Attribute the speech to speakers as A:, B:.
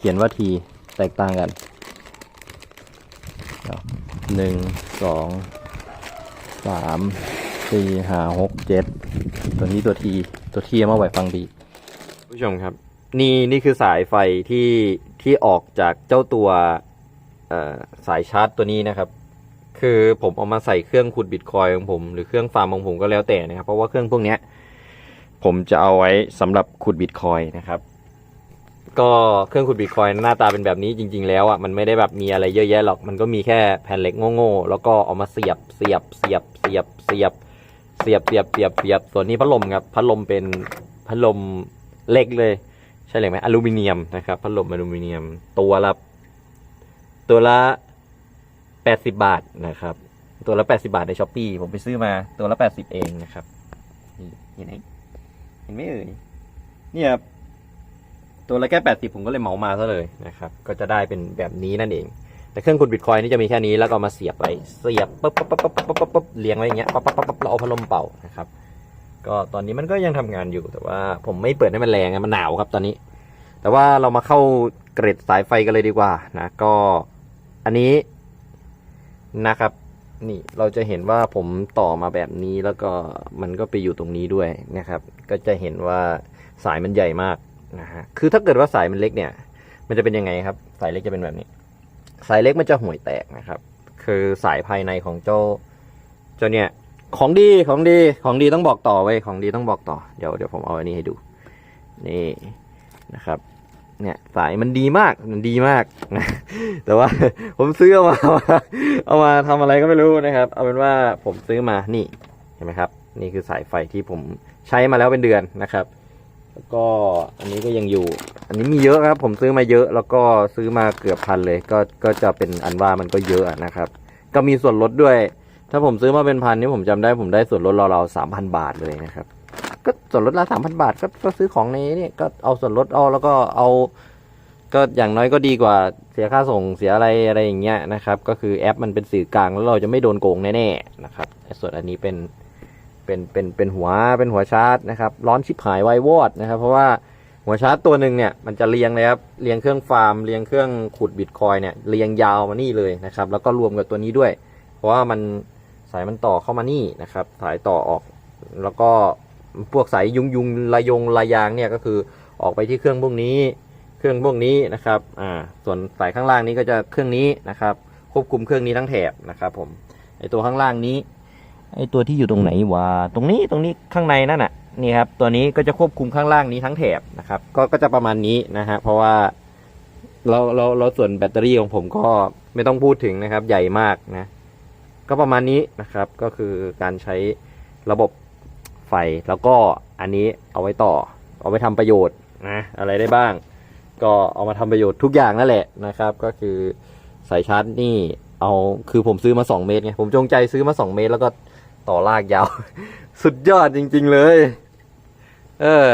A: เขียนว่าทีแตกต่างกันหนึ่งสองสามสี่ห้าหกเจ็ดตัวนี้ตัวทีตัวทีเอามาไว้ฟังดีผู้ชมครับ นี่นี่คือสายไฟที่ที่ออกจากเจ้าตัวสายชาร์จตัวนี้นะครับ คือผมเอามาใส่เครื่องขุดบิตคอยของผม หรือเครื่องฟาร์มของผมก็แล้วแต่นะครับ เพราะว่าเครื่องพวกนี้ผมจะเอาไว้สำหรับขุดบิตคอยนะครับ ก็เครื่องขุดบิตคอยหน้าตาเป็นแบบนี้จริง ๆ แล้วอะมันไม่ได้แบบมีอะไรเยอะแยะหรอกมันก็มีแค่แผ่นเหล็กโง่ๆแล้วก็เอามาเสียบเสียบเสียบเสียบเสียบเสียบเสียบเสียบเสียบส่วนนี้พัดลมครับพัดลมเป็นพัดลมเหล็กเลยใช่เลยไหมอลูมิเนียมนะครับพัดลมอลูมิเนียมตัวละตัวละแปดสิบบาทนะครับ ตัวละแปดสิบาทในช้อปปีผมไปซื้อมาตัวละแปดสิบเองนะครับนี่เห็นไหมเห็นไหมเอ่ยเนี่ยครับ ตัวละแค่แปดสิบผมก็เลยเหมามาซะเลยนะครับก็จะได้เป็นแบบนี้นั่นเอง แต่เครื่องขุดบิตคอยนี่จะมีแค่นี้แล้วก็มาเสียบไว้เสียบปั๊บปั๊บปั๊บปั๊บปั๊บปั๊บเรียงไว้อย่างเงี้ยปั๊บปั๊บปั๊บเราเอาพัดลมเป่านะครับก็ตอนนี้มันก็ยังทำงานอยู่แต่ว่าผมไม่เปิดให้มันแรงมันหนาวครับตอนนี้ แต่ว่าเรามาเข้าเกร็ดสายไฟกันเลยดีกว่านะก็อันนี้นะครับนี่เราจะเห็นว่าผมต่อมาแบบนี้แล้วก็มันก็ไปอยู่ตรงนี้ด้วยนะครับ ก็จะเห็นว่าสายมันใหญ่มาก นะฮะคือถ้าเกิดว่าสายมันเล็กเนี่ย มันจะเป็นยังไงครับ สายเล็กจะเป็นแบบนี้ สายเล็กมันจะห่วยแตกนะครับ คือสายภายในของเจ้าเจ้าเนี่ย ของดีของดีของดีต้องบอกต่อไว้ของดีต้องบอกต่อเดี๋ยวเดี๋ยวผมเอาอันนี้ให้ดู นี่นะครับ เนี่ยสายมันดีมากมันดีมากนะแต่ว่าผมซื้อเอามาเอามาทำอะไรก็ไม่รู้นะครับ เอาเป็นว่าผมซื้อมานี่เห็นไหมครับ นี่คือสายไฟที่ผมใช้มาแล้วเป็นเดือนนะครับ แล้วก็อันนี้ก็ยังอยู่ อันนี้มีเยอะครับ ผมซื้อมาเยอะ แล้วก็ซื้อมาเกือบพันเลย ก็ก็จะเป็นอันว่ามันก็เยอะนะครับ ก็มีส่วนลดด้วย ถ้าผมซื้อมาเป็นพันนี่ผมจำได้ผมได้ส่วนลดราวๆสามพันบาทเลยนะครับ ก็ส่วนลดละสามพันบาทก็ก็ซื้อของในนี้ก็เอาส่วนลดเอาแล้วก็เอา ก็อย่างน้อยก็ดีกว่าเสียค่าส่งเสียอะไรอะไรอย่างเงี้ยนะครับ ก็คือแอปมันเป็นสื่อกลางแล้วเราจะไม่โดนโกงแน่ๆนะครับ ส่วนอันนี้เป็น เป็นเป็นเป็นหัวเป็นหัวชาร์จนะครับ ร้อนชิบหายไววอดนะครับ เพราะว่าหัวชาร์จตัวหนึ่งเนี่ยมันจะเรียงเลยครับเรียงเครื่องฟาร์มเรียงเครื่องขุดบิตคอยเนี่ยเรียงยาวมานี่เลยนะครับ แล้วก็รวมกับตัวนี้ด้วย เพราะว่ามันสายมันต่อเข้ามานี่นะครับ สายต่อออก แล้วก็พวกสายยุงยุงระยงระยางเนี่ยก็คือออกไปที่เครื่องพวกนี้ เครื่องพวกนี้นะครับ อ่า ส่วนสายข้างล่างนี้ก็จะเครื่องนี้นะครับ ควบคุมเครื่องนี้ทั้งแถบนะครับ ผมไอตัวข้างล่างนี้ ไอตัวที่อยู่ตรงไหนวะตรงนี้ตรงนี้ข้างในนั่นน่ะนี่ครับตัวนี้ก็จะควบคุมข้างล่างนี้ทั้งแถบนะครับก็ก็จะประมาณนี้นะฮะเพราะว่าเราเราเราส่วนแบตเตอรี่ของผมก็ไม่ต้องพูดถึงนะครับ ใหญ่มากนะ ก็ประมาณนี้นะครับ ก็คือการใช้ระบบไฟแล้วก็อันนี้เอาไว้ต่อ เอาไว้ทำประโยชน์นะอะไรได้บ้าง ก็เอามาทำประโยชน์ทุกอย่างนั่นแหละนะครับ ก็คือสายชาร์จนี่เอาคือผมซื้อมา 2 เมตรไงผมจงใจซื้อมา 2 เมตร แล้วก็ ต่อลากยาว สุดยอดจริง ๆเลย เออ